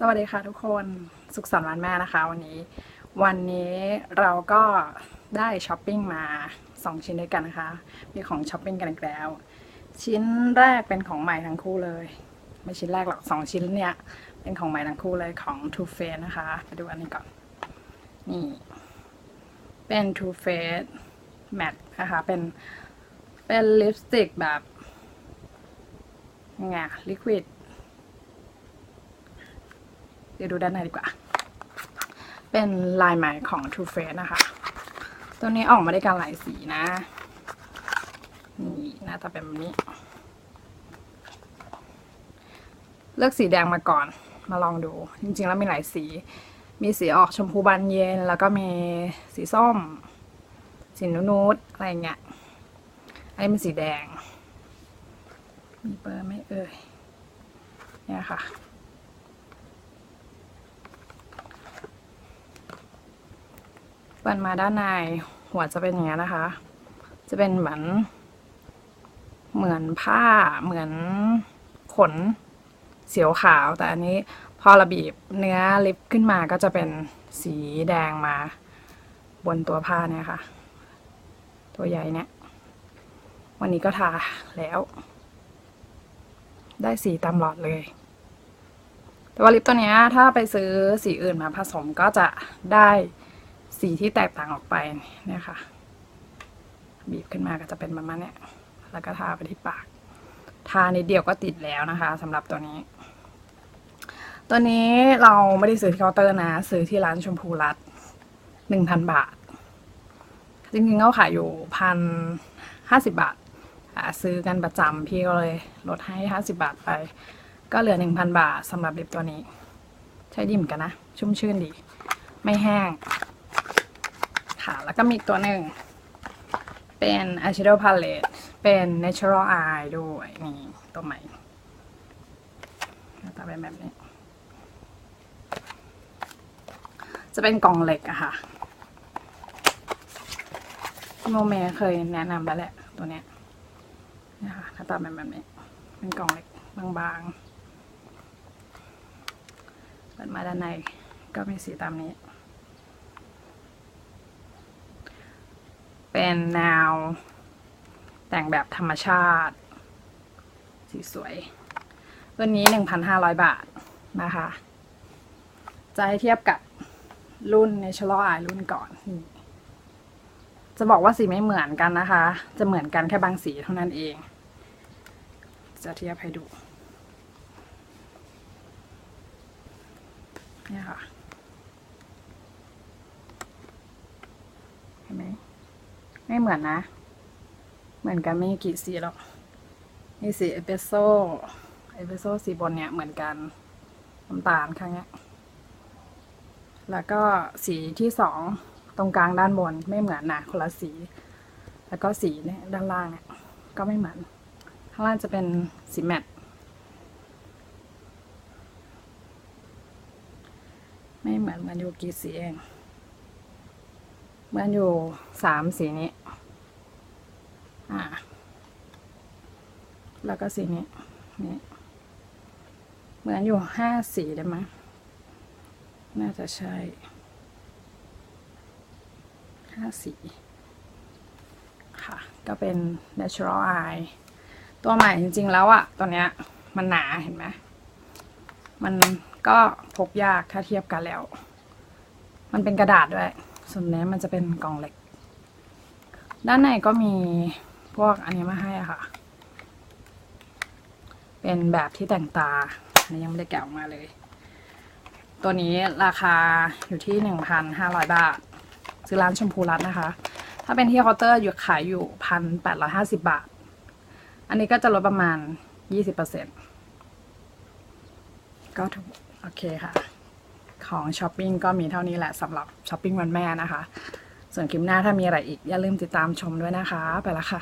สวัสดีค่ะทุกคนสุขสันต์วันแม่นะคะ วันนี้ วันนี้เราก็ได้ช้อปปิ้งมา 2 ชิ้นด้วยกันนะคะ มีของช้อปปิ้งกันอีกแล้ว ชิ้นแรกเป็นของใหม่ทั้งคู่เลย ไม่ชิ้นแรกหรอกสองชิ้นเนี่ย เป็นของใหม่ทั้งคู่เลยของ Too Faced นะคะ ไปดูอันนี้ก่อน นี่ เป็น Too Faced Matte นะคะ เป็นเป็นลิปสติกแบบงไงลิควิด เดี๋ยวดูด้านในดีกว่า เป็นลายไหมของ Too Faced นะคะ ตัวนี้ออกมาได้การหลายสีนะ นี่หน้าตาเป็นแบบนี้ เลือกสีแดงมาก่อน มาลองดู จริงๆแล้วมีหลายสี มีสีออกชมพูบานเย็น แล้วก็มีสีส้ม สีนูดๆอะไรเงี้ย อันนี้เป็นสีแดง มีเบอร์ไม่เอ่ยเนี่ยค่ะ เปิดมาด้านในหัวจะเป็นอย่างนี้นะคะ จะเป็นเหมือน เหมือนผ้าเหมือนขนเสียวขาว แต่อันนี้พอระบีบเนื้อลิปขึ้นมาก็จะเป็นสีแดงมา บนตัวผ้าเนี่ยค่ะ ตัวใหญ่เนี่ย วันนี้ก็ทาแล้ว ได้สีตามหลอดเลย แต่ว่าลิปตัวเนี้ยถ้าไปซื้อสีอื่นมาผสมก็จะได้ สีที่แตกต่างออกไปเนี่ยค่ะ บีบขึ้นมาก็จะเป็นประมาณเนี้ยแล้วก็ทาไปที่ปาก ทานิดเดียวก็ติดแล้วนะคะสำหรับตัวนี้ ตัวนี้เราไม่ได้ซื้อที่เคาน์เตอร์นะ ซื้อที่ร้านชมพูรัตหนึ่งพันบาท จริงๆเขาขายอยู่พันห้าสิบบาทาซื้อกันประจำพี่ก็เลยลดให้ห้าสิบาทไป ก็เหลือหนึ่งพันบาทสำหรับลิปตัวนี้ ใช้ดีเหมือนกันนะ ชุ่มชื่นดี ไม่แห้ง แล้วก็มีตัวหนึ่ง เป็น eyeshadow palette เป็น natural eye ด้วยนี่ตัวใหม่หน้าตาเป็นแบบนี้ จะเป็นกล่องเหล็กอะค่ะโมเมเคยแนะนำแล้วแหละ ตัวเนี้ยนะคะหน้าตาเป็นแบบนี้ เป็นกล่องเหล็กบางๆเปิดมาด้านในก็มีสีตามนี้ เป็นแนว แต่งแบบธรรมชาติ สีสวยตัวนี้ 1,500 บาทนะคะ จะให้เทียบกับรุ่น Natural Eye รุ่นก่อน จะบอกว่าสีไม่เหมือนกันนะคะ จะเหมือนกันแค่บางสีเท่านั้นเอง จะเทียบให้ดูเนี่ยค่ะ เห็นไหม ไม่เหมือนนะ เหมือนกันไม่กี่สีหรอกนี่สีเอสเปรสโซ่เอสเปรสโซ่สีบนเนี่ยเหมือนกันน้ำตาลข้างเนี้ย แล้วก็สีที่สองตรงกลางด้านบนไม่เหมือนนะคนละสี แล้วก็สีเนี่ยด้านล่างเนี่ยก็ไม่เหมือน ข้างล่างจะเป็นสีแมตต์ไม่เหมือนมันอยู่กี่สีเอง เหมือนอยู่สามสีนี้ อ่า แล้วก็สีนี้นี่เหมือนอยู่ห้าสีได้ไหมยน่าจะใช่ห้าสีค่ะ ก็เป็น natural eye ตัวใหม่จริง ๆ แล้วอะตัวเนี้ยมันหนาเห็นไหมมันก็พกยากถ้าเทียบกันแล้ว มันเป็นกระดาษด้วย ส่วนนี้มันจะเป็นกล่องเหล็ก ด้านในก็มีพวกอันนี้มาให้อะค่ะ เป็นแบบที่แต่งตาอันนี้ยังไม่ได้แกะออกมาเลย ตัวนี้ราคาอยู่ที่หนึ่งพันห้าร้อยบาท ซื้อร้านชมพูรัตน์นะคะ ถ้าเป็นที่เคาน์เตอร์อยู่ขายอยู่พันแปดร้อยห้าสิบบาท อันนี้ก็จะลดประมาณยี่สิบเปอร์เซ็นก็ถูกโอเคค่ะ ของช้อปปิ้งก็มีเท่านี้แหละสำหรับช้อปปิ้งวันแม่นะคะ ส่วนคลิปหน้าถ้ามีอะไรอีก อย่าลืมติดตามชมด้วยนะคะ ไปละค่ะ